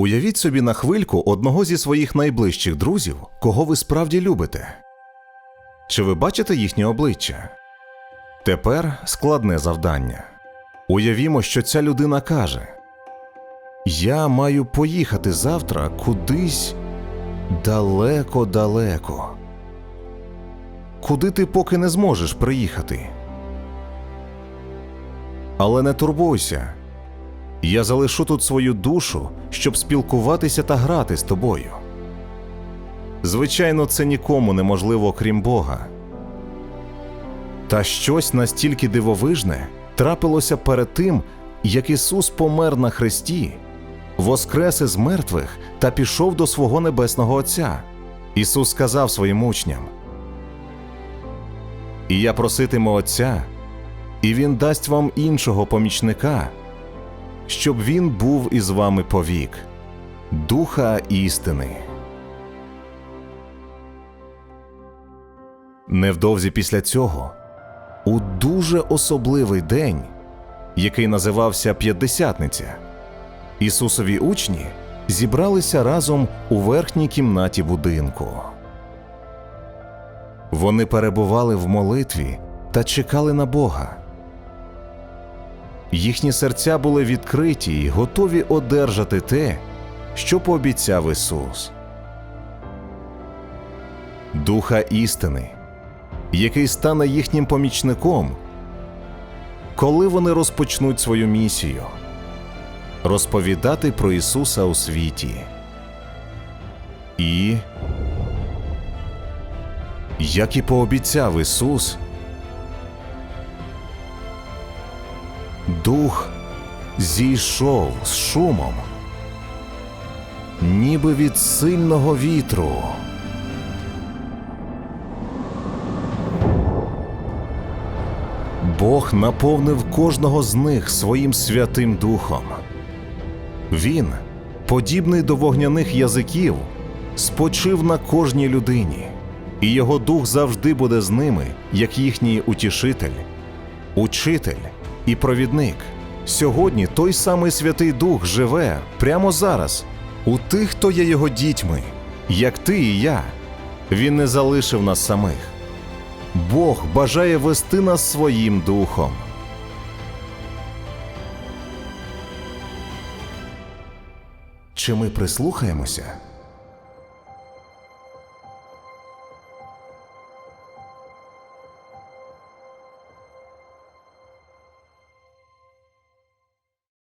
Уявіть собі на хвильку одного зі своїх найближчих друзів, кого ви справді любите. Чи ви бачите їхнє обличчя? Тепер складне завдання. Уявімо, що ця людина каже: Я маю поїхати завтра кудись далеко-далеко. Куди ти поки не зможеш приїхати? Але не турбуйся. Я залишу тут свою душу, щоб спілкуватися та грати з тобою. Звичайно, це нікому неможливо, крім Бога. Та щось настільки дивовижне трапилося перед тим, як Ісус помер на хресті, воскрес із мертвих та пішов до свого небесного Отця. Ісус сказав своїм учням: І я проситиму Отця, і Він дасть вам іншого помічника, щоб він був із вами повік, Духа істини. Невдовзі після цього, у дуже особливий день, який називався П'ятдесятниця, Ісусові учні зібралися разом у верхній кімнаті будинку. Вони перебували в молитві та чекали на Бога. Їхні серця були відкриті й готові одержати те, що пообіцяв Ісус. Духа істини, який стане їхнім помічником, коли вони розпочнуть свою місію розповідати про Ісуса у світі. І, як і пообіцяв Ісус, Дух зійшов з шумом, ніби від сильного вітру. Бог наповнив кожного з них своїм святим духом. Він, подібний до вогняних язиків, спочив на кожній людині, і його дух завжди буде з ними, як їхній утішитель, учитель і провідник. Сьогодні той самий Святий Дух живе прямо зараз у тих, хто є його дітьми, як ти і я. Він не залишив нас самих. Бог бажає вести нас своїм духом. Чи ми прислухаємося?